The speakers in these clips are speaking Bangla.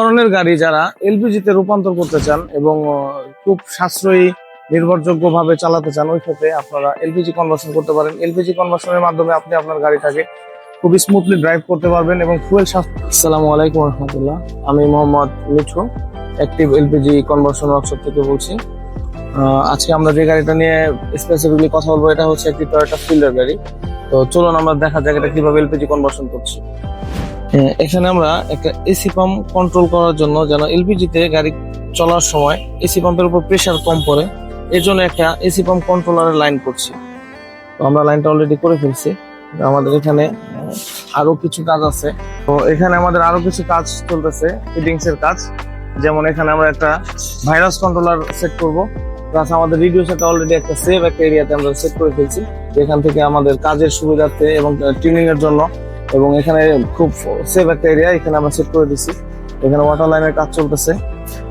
ধরনের গাড়ি যারা এলপিজিতে রূপান্তর করতে চান এবং খুব সাশ্রয়ী নির্ভরযোগ্য ভাবে চালাতে চান, ওই ক্ষেত্রে আপনারা এলপিজি কনভার্সন করতে পারেন। এলপিজি কনভার্সনের মাধ্যমে আপনি আপনার গাড়িটাকে খুব স্মুথলি ড্রাইভ করতে পারবেন এবং ফুয়েল আসসালামু আলাইকুম রহমতুল্লাহ। আমি Mohammad Mithu active LPG conversion workshop থেকে বলছি। আজকে আমরা যে গাড়িটা নিয়ে স্পেসিফিকলি কথা বলব, এটা হচ্ছে একটি টয়োটা ফিল্ডার গাড়ি। তো চলুন আমরা দেখা যাক এটা কীভাবে এলপিজি কনভার্সন করছি। এখানে আমরা একটা এসি পাম্প কন্ট্রোল করার জন্য যেন এলপিজিতে গাড়ি চলার সময় এসি পাম্পের উপর প্রেসার কম পড়ে, এর জন্য একটা এসি পাম্প কন্ট্রোলারের লাইন করছি। তো আমরা লাইনটা অলরেডি করে ফেলছি। আমাদের এখানে আরও কিছু কাজ আছে। তো এখানে আমাদের আরও কিছু কাজ চলতেছে ফিটিংস এর কাজ। যেমন এখানে আমরা একটা ভাইরাস কন্ট্রোলার সেট করব। প্লাস আমাদের রেডিও সেট অলরেডি একটা সেভ একটা এরিয়াতে আমরা সেট করে ফেলছি। এখান থেকে আমাদের কাজের সুবিধার্থে এবং টিউনিং এর জন্য এবং এখানে খুব সেভ একটা এরিয়া এখানে আমরা সেট করে দিচ্ছি এখানে ওয়াটার লাইনের কাজ চলতেছে।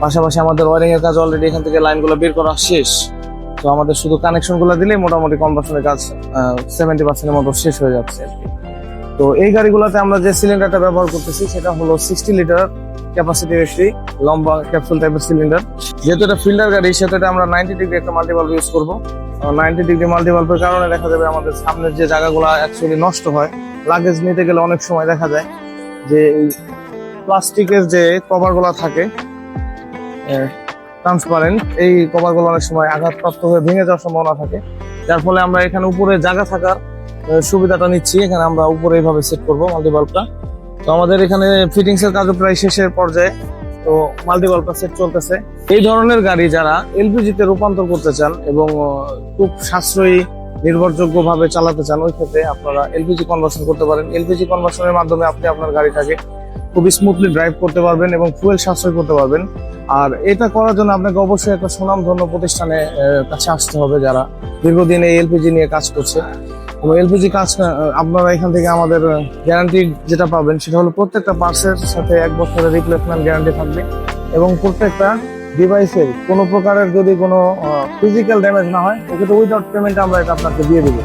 পাশাপাশি আমাদের ওয়ারিং এর কাজ অলরেডি এখান থেকে লাইনগুলো বের করা শেষ। তো আমাদের শুধু কানেকশনগুলো দিলে মোটামুটি কনভার্সনের কাজ সেভেন্টি পার্সেন্টের মতো শেষ হয়ে যাচ্ছে। তো এই গাড়িগুলোতে আমরা যে সিলিন্ডারটা ব্যবহার করতেছি, সেটা হলো সিক্সটি লিটার ক্যাপাসিটির একটি লম্বা ক্যাপসুল টাইপের সিলিন্ডার যেহেতু এটা ফিল্ডার গাড়ি, সেহেতু আমরা নাইনটি ডিগ্রি একটা মাল্টিভালভ ইউজ করব। নাইনটি ডিগ্রি মাল্টিভালভের কারণে দেখা যাবে আমাদের সামনের যে জায়গাগুলো অ্যাকচুয়ালি নষ্ট হয় লাগেজ নিতে গেলে অনেক সময় দেখা যায় যে এই প্লাস্টিকের যে কভারগুলো থাকে ট্রান্সপারেন্ট এই কভারগুলো অনেক সময় আঘাতপ্রাপ্ত হয়ে ভেঙে যাওয়ার সম্ভাবনা থাকে। যার ফলে আমরা এখানে উপরে জায়গা থাকার সুবিধাটা নিচ্ছি। এখানে আমরা উপরে এইভাবে সেট করব মাল্টিবাল্বটা তো আমাদের এখানে ফিটিংস এর কাজও প্রায় শেষের পর্যায়ে। তো মাল্টিবাল্বটা সেট চলতেছে। এই ধরনের গাড়ি যারা এলপিজিতে রূপান্তর করতে চান এবং খুব সাশ্রয়ী নির্ভরযোগ্য ভাবে চালাতে চান, ওই ক্ষেত্রে আপনারা এলপিজি কনভার্সন করতে পারেন। এলপিজি কনভার্সনের মাধ্যমে আপনি আপনার গাড়িটাকে খুব স্মুথলি ড্রাইভ করতে পারবেন এবং ফুয়েল সাশ্রয় করতে পারবেন। আর এটা করার জন্য আপনাকে অবশ্যই একটা সুনামধন্য প্রতিষ্ঠানে কাছে আসতে হবে যারা দীর্ঘদিন এই এলপিজি নিয়ে কাজ করছে। এবং এলপিজি কাজ আপনারা এখান থেকে আমাদের গ্যারান্টি যেটা পাবেন সেটা হলো প্রত্যেকটা পার্সের সাথে এক বছরের রিপ্লেসমেন্ট গ্যারান্টি থাকবে। এবং প্রত্যেকটা ডিভাইসের কোনো প্রকারের যদি কোনো ফিজিক্যাল ড্যামেজ না হয় ওকে তো উইদাউট পেমেন্ট আমরা এটা আপনাকে দিয়ে দেবো।